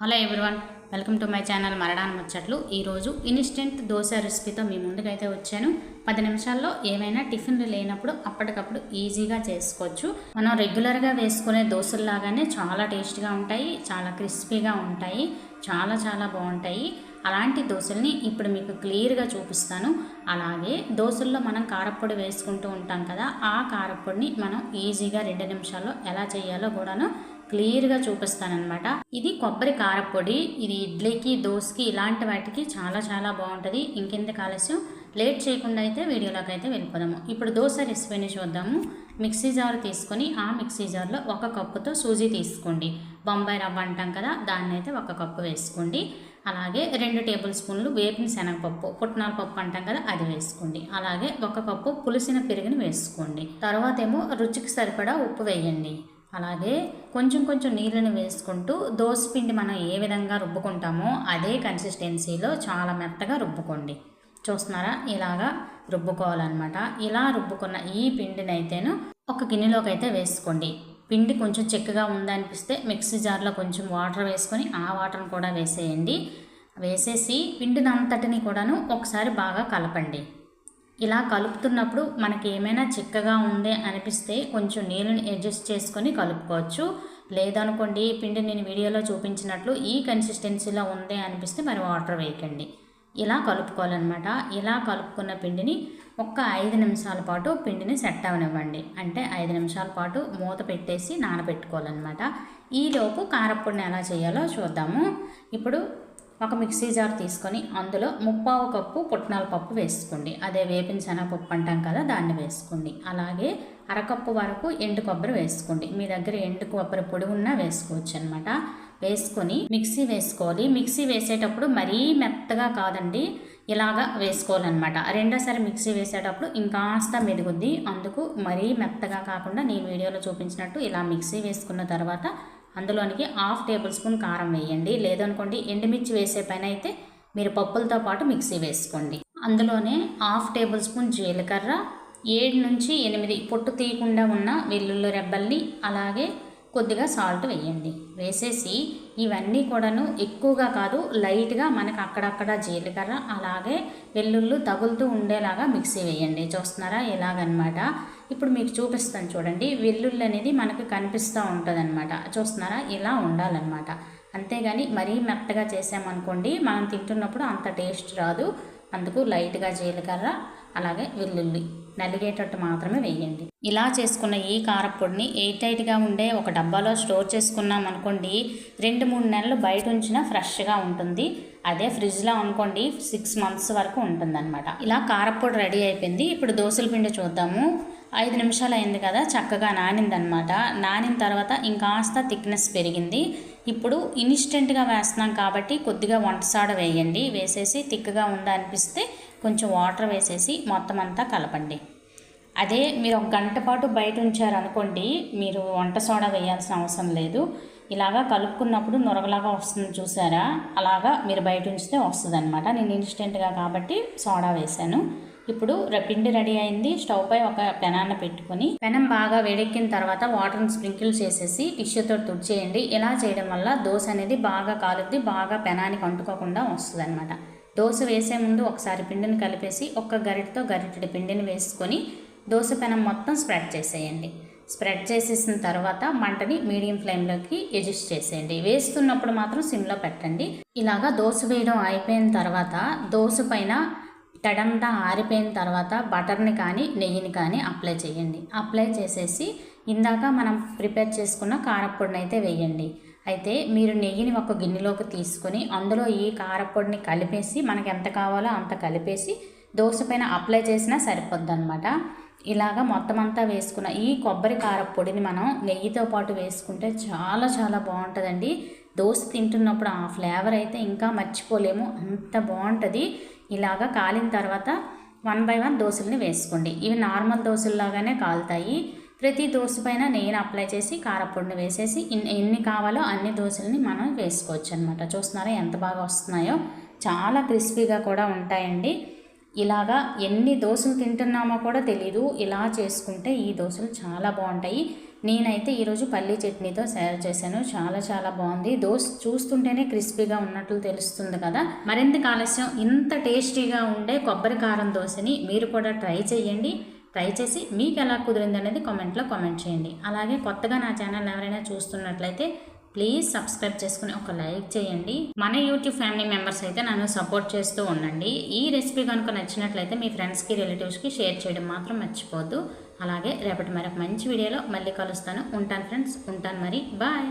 Hello everyone welcome to my channel మరడాన్ ముచ్చట్లు. ఈరోజు instant dosa రెసిపీతో మీ ముందుకైతే వచ్చాను. పది నిమిషాల్లో ఏమైనా టిఫిన్లు లేనప్పుడు అప్పటికప్పుడు ఈజీగా చేసుకోవచ్చు. మనం రెగ్యులర్గా వేసుకునే దోశల్లాగానే చాలా టేస్ట్గా ఉంటాయి చాలా క్రిస్పీగా ఉంటాయి చాలా చాలా బాగుంటాయి. అలాంటి దోశల్ని ఇప్పుడు మీకు క్లియర్గా చూపిస్తాను. అలాగే దోశల్లో మనం కారప్పొడి వేసుకుంటూ ఉంటాం కదా ఆ కారప్పొడిని మనం ఈజీగా రెండు నిమిషాల్లో ఎలా చేయాలో కూడాను క్లియర్గా చూపిస్తానమాట ఇది కొబ్బరి కారపొడి ఇది ఇడ్లీకి దోశకి ఇలాంటి వాటికి చాలా చాలా బాగుంటుంది. ఇంకెందుకు ఆలస్యం లేట్ చేయకుండా అయితే వీడియోలోకి అయితే వెళ్ళిపోదాము. ఇప్పుడు దోశ రెసిపీని చూద్దాము. మిక్సీ జార్ తీసుకొని ఆ మిక్సీ జార్లో ఒక కప్పుతో సూజీ తీసుకోండి. బొంబాయి రవ్వ అంటాం కదా దాన్ని అయితే ఒక కప్పు వేసుకోండి. అలాగే రెండు టేబుల్ స్పూన్లు వేపిన శనగపప్పు పుట్నాల పప్పు అంటాం కదా అది వేసుకోండి. అలాగే ఒక కప్పు పులిసిన పెరుగుని వేసుకోండి. తర్వాత ఏమో రుచికి సరిపడా ఉప్పు వేయండి. అలాగే కొంచెం కొంచెం నీళ్ళని వేసుకుంటూ పిండి మనం ఏ విధంగా రుబ్బుకుంటామో అదే కన్సిస్టెన్సీలో చాలా మెత్తగా రుబ్బుకోండి. చూస్తున్నారా? ఇలాగా రుబ్బుకోవాలన్నమాట. ఇలా రుబ్బుకున్న ఈ పిండిని అయితేను ఒక గిన్నెలోకి అయితే వేసుకోండి. పిండి కొంచెం చెక్కగా ఉందనిపిస్తే మిక్సీ జార్లో కొంచెం వాటర్ వేసుకొని ఆ వాటర్ని కూడా వేసేయండి. వేసేసి పిండిని అంతటిని కూడాను ఒకసారి బాగా కలపండి. ఇలా కలుపుతున్నప్పుడు మనకి ఏమైనా చిక్కగా ఉంది అనిపిస్తే కొంచెం నీళ్ళని అడ్జస్ట్ చేసుకొని కలుపుకోవచ్చు. లేదనుకోండి పిండి నేను వీడియోలో చూపించినట్లు ఈ కన్సిస్టెన్సీలో ఉంది అనిపిస్తే మరి వాటర్ వేయకండి. ఇలా కలుపుకోవాలన్నమాట. ఇలా కలుపుకున్న పిండిని ఒక్క ఐదు నిమిషాల పాటు పిండిని సెట్ అవనివ్వండి. అంటే ఐదు నిమిషాల పాటు మూత పెట్టేసి నానబెట్టుకోవాలన్నమాట. ఈలోపు కారప్పొడిని ఎలా చేయాలో చూద్దాము. ఇప్పుడు ఒక మిక్సీ జార్ తీసుకొని అందులో ముప్పావు కప్పు పుట్నాల పప్పు వేసుకోండి. అదే వేపిన శనగపప్పు అంటాం కదా దాన్ని వేసుకోండి. అలాగే అరకప్పు వరకు ఎండు కొబ్బరి వేసుకోండి. మీ దగ్గర ఎండు కొబ్బరి పొడి ఉన్నా వేసుకోవచ్చు అనమాట వేసుకొని మిక్సీ వేసుకోవాలి. మిక్సీ వేసేటప్పుడు మరీ మెత్తగా కాదండి ఇలాగా వేసుకోవాలన్నమాట. రెండోసారి మిక్సీ వేసేటప్పుడు ఇంకాస్త మెదుగుద్ది. అందుకు మరీ మెత్తగా కాకుండా నేను వీడియోలో చూపించినట్టు ఇలా మిక్సీ వేసుకున్న తర్వాత అందులోనికి హాఫ్ టేబుల్ స్పూన్ కారం వేయండి. లేదనుకోండి ఎండుమిర్చి వేసే పైన అయితే మీరు పప్పులతో పాటు మిక్సీ వేసుకోండి. అందులోనే హాఫ్ టేబుల్ స్పూన్ జీలకర్ర ఏడు నుంచి ఎనిమిది పొట్టు తీయకుండా ఉన్న వెల్లుల్లి రెబ్బల్ని అలాగే కొద్దిగా సాల్ట్ వేయండి. వేసేసి ఇవన్నీ కూడాను ఎక్కువగా కాదు లైట్గా మనకు అక్కడక్కడ జీలకర్ర అలాగే వెల్లుల్లు తగులుతూ ఉండేలాగా మిక్సీ వేయండి చూస్తున్నారా? ఇలాగనమాట ఇప్పుడు మీకు చూపిస్తాను చూడండి. వెల్లుల్లి అనేది మనకు కనిపిస్తూ ఉంటుందన్నమాట చూస్తున్నారా? ఇలా ఉండాలన్నమాట అంతేగాని మరీ మెత్తగా చేసామనుకోండి మనం తింటున్నప్పుడు అంత టేస్ట్ రాదు. అందుకు లైట్గా జీలకర్ర అలాగే వెల్లుల్లి. నలిగేటట్టు మాత్రమే వేయండి. ఇలా చేసుకున్న ఈ కారపొడిని ఎయిట్ ఎయిట్గా ఉండే ఒక డబ్బాలో స్టోర్ చేసుకున్నాం అనుకోండి రెండు మూడు నెలలు బయట ఉంచినా ఫ్రెష్గా ఉంటుంది. అదే ఫ్రిడ్జ్లో అనుకోండి సిక్స్ మంత్స్ వరకు ఉంటుందన్నమాట. ఇలా కారపొడి రెడీ అయిపోయింది. ఇప్పుడు దోశల పిండి చూద్దాము. ఐదు నిమిషాలు అయింది కదా చక్కగా నానిందనమాట నానిన తర్వాత ఇంకాస్త థిక్నెస్ పెరిగింది. ఇప్పుడు ఇన్స్టెంట్గా వేస్తున్నాం కాబట్టి కొద్దిగా వంటసాడ వేయండి. వేసేసి థిక్గా ఉందా అనిపిస్తే కొంచెం వాటర్ వేసేసి మొత్తం అంతా కలపండి. అదే మీరు ఒక గంట పాటు బయట ఉంచారనుకోండి మీరు వంట సోడా వేయాల్సిన అవసరం లేదు. ఇలాగా కలుపుకున్నప్పుడు నొరగలాగా వస్తుంది చూసారా? అలాగా మీరు బయట ఉంచితే వస్తుంది అనమాట నేను ఇన్స్టెంట్గా కాబట్టి సోడా వేశాను. ఇప్పుడు పిండి రెడీ అయింది. స్టవ్ పై ఒక పెనాన్ని పెట్టుకొని పెనం బాగా వేడెక్కిన తర్వాత వాటర్ని స్ప్రింకిల్ చేసేసి టిష్యూతో తుడిచేయండి. ఇలా చేయడం వల్ల దోశ అనేది బాగా కాలుద్ది బాగా పెనానికి అంటుకోకుండా వస్తుంది అనమాట దోశ వేసే ముందు ఒకసారి పిండిని కలిపేసి ఒక్క గరిటతో గరిటెడు పిండిని వేసుకొని దోశ పెనం మొత్తం స్ప్రెడ్ చేసేయండి. స్ప్రెడ్ చేసేసిన తర్వాత మంటని మీడియం ఫ్లేమ్లోకి అడ్జస్ట్ చేసేయండి. వేస్తున్నప్పుడు మాత్రం సిమ్లో పెట్టండి. ఇలాగా దోశ వేయడం అయిపోయిన తర్వాత దోశ పైన తడంతా ఆరిపోయిన తర్వాత బటర్ని కానీ నెయ్యిని కానీ అప్లై చేయండి. అప్లై చేసేసి ఇందాక మనం ప్రిపేర్ చేసుకున్న కారపొడిని అయితే వేయండి. అయితే మీరు నెయ్యిని ఒక గిన్నెలోకి తీసుకొని అందులో ఈ కారపొడిని కలిపేసి మనకు ఎంత కావాలో అంత కలిపేసి దోశ పైన అప్లై చేసినా సరిపోద్ది అనమాట ఇలాగా మొత్తం అంతా వేసుకున్న ఈ కొబ్బరి కారపొడిని మనం నెయ్యితో పాటు వేసుకుంటే చాలా చాలా బాగుంటుందండి. దోశ తింటున్నప్పుడు ఆ ఫ్లేవర్ అయితే ఇంకా మర్చిపోలేము. అంత బాగుంటుంది. ఇలాగా కాలిన తర్వాత వన్ బై వన్ దోశల్ని వేసుకోండి. ఇవి నార్మల్ దోశల్లాగానే కాలుతాయి. ప్రతి దోశ పైన నెయ్యిని అప్లై చేసి కారపొడిని వేసేసి ఎన్ని కావాలో అన్ని దోశల్ని మనం వేసుకోవచ్చు అనమాట చూస్తున్నారా ఎంత బాగా వస్తున్నాయో? చాలా క్రిస్పీగా కూడా ఉంటాయండి. ఇలాగా ఎన్ని దోశలు తింటున్నామో కూడా తెలీదు. ఇలా చేసుకుంటే ఈ దోశలు చాలా బాగుంటాయి. నేనైతే ఈరోజు పల్లీ చట్నీతో తయారు చేశాను. చాలా చాలా బాగుంది. దోశ చూస్తుంటేనే క్రిస్పీగా ఉన్నట్లు తెలుస్తుంది కదా. మరింత ఆలస్యం? ఇంత టేస్టీగా ఉండే కొబ్బరి కారం దోశని మీరు కూడా ట్రై చేయండి. ట్రై చేసి మీకు ఎలా కుదిరింది అనేది కామెంట్లో కామెంట్ చేయండి. అలాగే కొత్తగా నా ఛానల్ ఎవరైనా చూస్తున్నట్లయితే ప్లీజ్ సబ్స్క్రైబ్ చేసుకుని ఒక లైక్ చేయండి. మన యూట్యూబ్ ఫ్యామిలీ మెంబర్స్ అయితే నన్ను సపోర్ట్ చేస్తూ ఉండండి. ఈ రెసిపీ కనుక నచ్చినట్లయితే మీ ఫ్రెండ్స్కి రిలేటివ్స్కి షేర్ చేయడం మాత్రం మర్చిపోద్దు అలాగే రేపటి మరొక మంచి వీడియోలో మళ్ళీ కలుస్తాను. ఉంటాను ఫ్రెండ్స్ ఉంటాను మరి. బాయ్